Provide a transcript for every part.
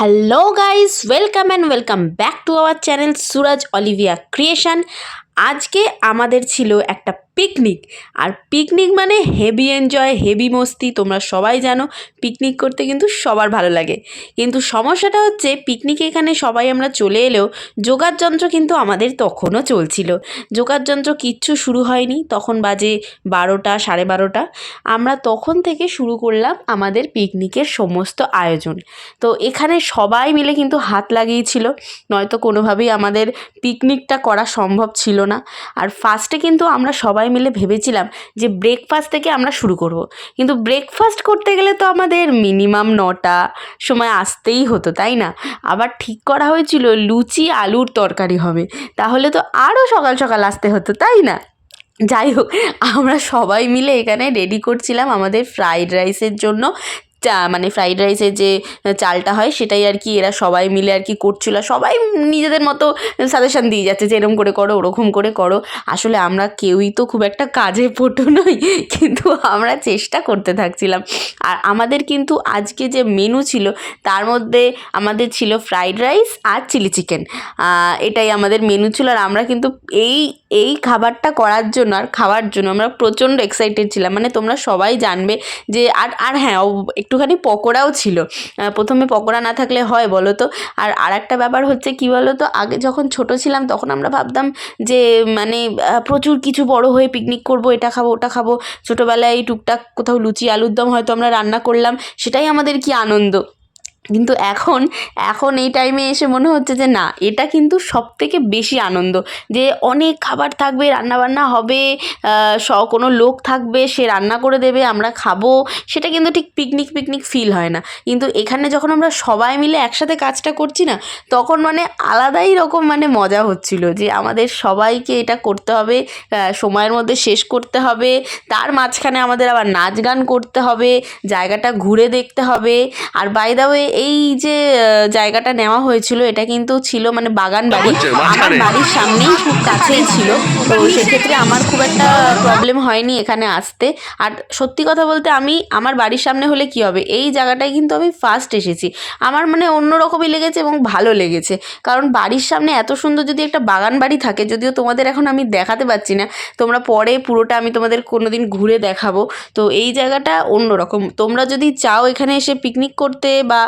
Hello guys welcome and welcome back to our channel Suraj Olivia creation আজকে আমাদের ছিল একটা পিকনিক আর পিকনিক মানে হেভি এনজয় হেভি মস্তি, তোমরা সবাই জানো পিকনিক করতে কিন্তু সবার ভালো লাগে। কিন্তু সমস্যাটা হচ্ছে পিকনিকে এখানে সবাই আমরা চলে এলেও যোগার যন্ত্র কিন্তু আমাদের তখনও চলছিল। যোগার যন্ত্র কিচ্ছু শুরু হয়নি, তখন বাজে বারোটা, সাড়ে বারোটা। আমরা তখন থেকে শুরু করলাম আমাদের পিকনিকের সমস্ত আয়োজন। তো এখানে সবাই মিলে কিন্তু হাত লাগিয়েছিল, নয়তো কোনোভাবেই আমাদের পিকনিকটা করা সম্ভব ছিল না। আর ফার্স্টে কিন্তু আমরা সবাই মিলে ভেবেছিলাম যে ব্রেকফাস্ট থেকে আমরা শুরু করব। কিন্তু ব্রেকফাস্ট করতে গেলে তো আমাদের মিনিমাম নটা সময় আসতেই হতো, তাই না? আবার ঠিক করা হয়েছিল লুচি, আলুর তরকারি হবে। তাহলে তো আরও সকাল সকাল আসতে হতো, তাই না? যাই হোক, আমরা সবাই মিলে এখানে রেডি করছিলাম আমাদের ফ্রাইড রাইসের জন্য। চা মানে ফ্রাইড রাইসের যে চালটা হয়, সেটাই আর কি এরা সবাই মিলে আর কি করছিল। সবাই নিজেদের মতো সাজেশান দিয়ে যাচ্ছে যে এরকম করে করো, ওরকম করে করো। আসলে আমরা কেউই তো খুব একটা কাজে পটু নই, কিন্তু আমরা চেষ্টা করতে থাকছিলাম। আর আমাদের কিন্তু আজকে যে মেনু ছিল, তার মধ্যে আমাদের ছিল ফ্রাইড রাইস আর চিলি চিকেন এটাই আমাদের মেনু ছিল, আর আমরা কিন্তু এই এই খাবারটা করার জন্য আর খাওয়ার জন্য আমরা প্রচণ্ড এক্সাইটেড ছিলাম। মানে তোমরা সবাই জানবে যে, আর আর হ্যাঁ একটুখানি পকোড়াও ছিল। প্রথমে পকোড়া না থাকলে হয় বলো তো আর আর একটা ব্যাপার হচ্ছে কি বলো তো আগে যখন ছোট ছিলাম তখন আমরা ভাবতাম যে মানে প্রচুর কিছু বড় হয়ে পিকনিক করব, এটা খাব, ওটা খাব। ছোটোবেলায় টুকটাক কোথাও লুচি আলুর দম হয়তো আমরা রান্না করলাম, সেটাই আমাদের কি আনন্দ। কিন্তু এখন এখন এই টাইমে এসে মনে হচ্ছে যে না, এটা কিন্তু সব থেকে বেশি আনন্দ। যে অনেক খাবার থাকবে, রান্নাবান্না হবে স, কোনো লোক থাকবে, সে রান্না করে দেবে, আমরা খাব, সেটা কিন্তু ঠিক পিকনিক পিকনিক ফিল হয় না। কিন্তু এখানে যখন আমরা সবাই মিলে একসাথে কাজটা করছি না, তখন মানে আলাদাই রকম মানে মজা হচ্ছিল যে আমাদের সবাইকে এটা করতে হবে সময়ের মধ্যে শেষ করতে হবে, তার মাঝখানে আমাদের আবার নাচ গান করতে হবে, জায়গাটা ঘুরে দেখতে হবে। আর বাই দা ওয়ে এই যে জায়গাটা নেওয়া হয়েছিল এটা কিন্তু ছিল মানে বাগান বাড়ি। আমার বাড়ির সামনেই খুব কাছেই ছিল। তো সেক্ষেত্রে আমার খুব একটা প্রবলেম হয়নি এখানে আসতে। আর সত্যি কথা বলতে আমি আমার বাড়ির সামনে হলে কি হবে? এই জায়গাটায় কিন্তু আমি ফার্স্ট এসেছি। আমার মানে অন্যরকমই লেগেছে এবং ভালো লেগেছে। কারণ বাড়ির সামনে এত সুন্দর যদি একটা বাগান বাড়ি থাকে যদিও তোমাদের এখন আমি দেখাতে পাচ্ছি না তোমরা পরে পুরোটা আমি তোমাদের কোনোদিন ঘুরে দেখাবো। তো এই জায়গাটা অন্যরকম। তোমরা যদি চাও এখানে এসে পিকনিক করতে বা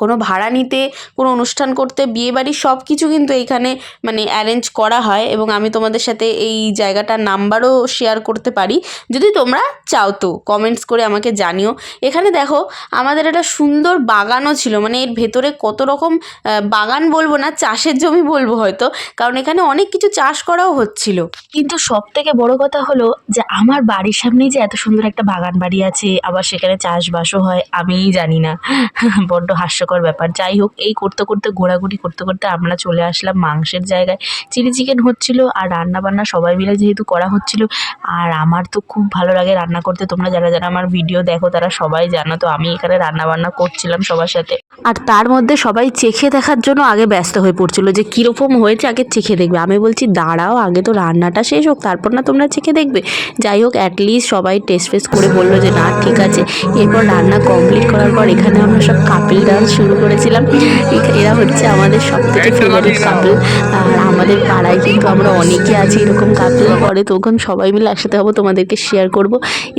কোনো ভাড়া নিতে, কোনো অনুষ্ঠান করতে, বিয়েবাড়ি সব কিছু কিন্তু এইখানে মানে অ্যারেঞ্জ করা হয় এবং আমি তোমাদের সাথে এই জায়গাটার নাম্বারও শেয়ার করতে পারি। যদি তোমরা চাও তো কমেন্টস করে আমাকে জানিও। এখানে দেখো, আমাদের একটা সুন্দর বাগানও ছিল মানে এর ভেতরে কত রকম বাগান বলব না, চাষের জমি বলব হয়তো, কারণ এখানে অনেক কিছু চাষ করাও হচ্ছিল। কিন্তু সব থেকে বড় কথা হলো যে, আমার বাড়ির সামনেই যে এত সুন্দর একটা বাগান বাড়ি আছে, আবার সেখানে চাষবাসও হয়, আমিই জানি না। বড্ড হাস্যকর ব্যাপার। যাই হোক, এই করতে করতে, ঘোরাঘুরি করতে করতে আমরা চলে আসলাম মাংসের জায়গায়। চিলি চিকেন হচ্ছিল আর রান্না বান্না সবাই মিলে যেহেতু করা হচ্ছিল, আর আমার তো খুব ভালো লাগে রান্না করতে। তোমরা যারা যারা আমার ভিডিও দেখো, তারা সবাই জানো। তো আমি এখানে রান্না বান্না করছিলাম সবার সাথে। আর তার মধ্যে সবাই চেখে দেখার জন্য আগে ব্যস্ত হয়ে পড়ছিল যে কীরকম হয়েছে, আগে চেখে দেখবে। আমি বলছি, দাঁড়াও, আগে তো রান্নাটা শেষ হোক, তারপর না তোমরা চেখে দেখবে। যাই হোক অ্যাটলিস্ট সবাই টেস্ট ফেস্ট করে বলল যে, না, ঠিক আছে। এরপর রান্না কমপ্লিট করার পর এখানে আমরা সব কাপিল ডান্স শুরু করেছিলাম। এরা হচ্ছে আমাদের সব থেকে ফেভারিট কাপিল আর আমাদের পাড়ায় কিন্তু আমরা অনেকে আছি এরকম কাপিল পরে তখন সবাই মিলে একসাথে হব, তোমাদেরকে শেয়ার করব।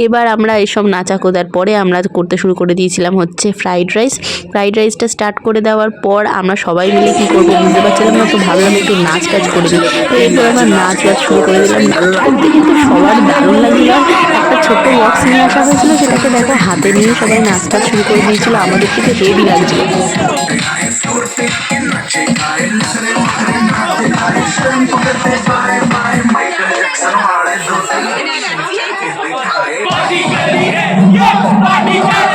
এবার আমরা এসব নাচা কোদার পরে আমরা করতে শুরু করে দিয়েছিলাম হচ্ছে ফ্রাইড রাইস ফ্রাইড রাইসটা স্টার্ট করে দেওয়ার পর আমরা সবাই মিলে কী করব বুঝতে পারছিলাম না তো ভাবলাম একটু নাচ টাচ করে দিই তো এরপর আমরা নাচ বাজ শুরু করে দিলাম নাচ করতে কিন্তু সবার দারুণ লাগছিল একটা ছোট্ট বক্স নিয়ে আসা হয়েছিল সেটাকে দেখা হাতে নিয়ে সবাই নাচ টাচ শুরু করে দিয়েছিল আমাদের থেকে হেভি লাগছিল body, body, body.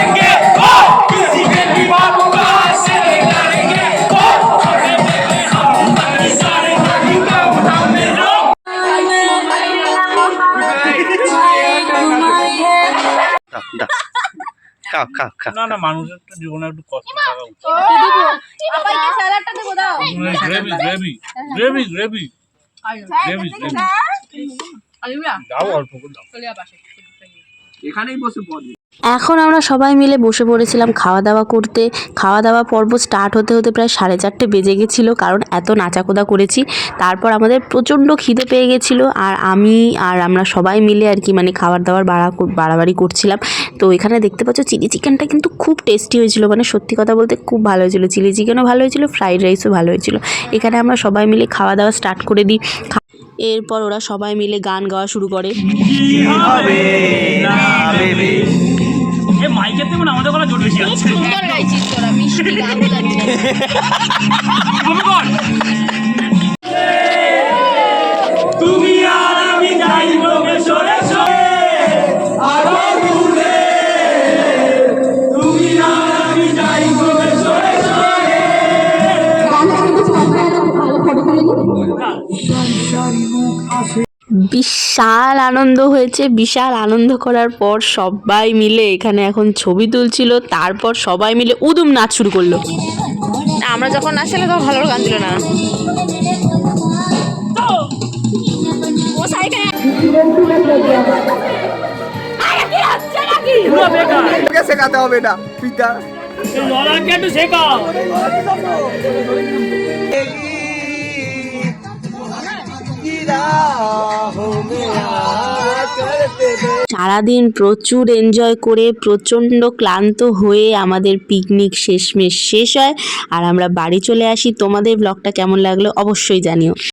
না না মানুষের তো জীবনে একটু কষ্ট থাকা উচিত। আপাইকে স্যালাডটা দেবো দাও। Gravy gravy gravy gravy gravy. Gravy দাও অল্প করে দাও। এখানেই বসে পড়ি এখন আমরা সবাই মিলে বসে পড়েছিলাম খাওয়া দাওয়া করতে। খাওয়া দাওয়া পর্ব স্টার্ট হতে হতে প্রায় সাড়ে চারটে বেজে গেছিল, কারণ এত নাচাকোদা করেছি। তারপর আমাদের প্রচণ্ড খিদে পেয়ে গেছিল আর আমি আর আমরা সবাই মিলে আর কি মানে খাবার দাবার বাড়া বাড়াবাড়ি করছিলাম। তো এখানে দেখতে পাচ্ছ চিলি চিকেনটা কিন্তু খুব টেস্টি হয়েছিল মানে সত্যি কথা বলতে খুব ভালো হয়েছিল। চিলি চিকেনও ভালো হয়েছিল ফ্রাইড রাইসও ভালো হয়েছিল। এখানে আমরা সবাই মিলে খাওয়া দাওয়া স্টার্ট করে দিই। এরপর ওরা সবাই মিলে গান গাওয়া শুরু করে। এ মাইকের থেকে না আমাদের গলা জোর বেশি আছে সুন্দর গাইছিস তোরা মিষ্টি গান বিশাল আনন্দ হয়েছে। বিশাল আনন্দ করার পর সবাই মিলে এখানে এখন ছবি তুলছিল। তারপর সবাই মিলে উদুম নাচ শুরু করল। আমরা যখন নাচছিলাম তখন ভালো গান ছিল না। শেখাতে হবে এটা পিতা। একটু শেখাও। সারাদিন প্রচুর এনজয় করে প্রচণ্ড ক্লান্ত হয়ে আমাদের পিকনিক শেষমেশ শেষ হয়। আর আমরা বাড়ি চলে আসি। তোমাদের ব্লগটা কেমন লাগল অবশ্যই জানিও।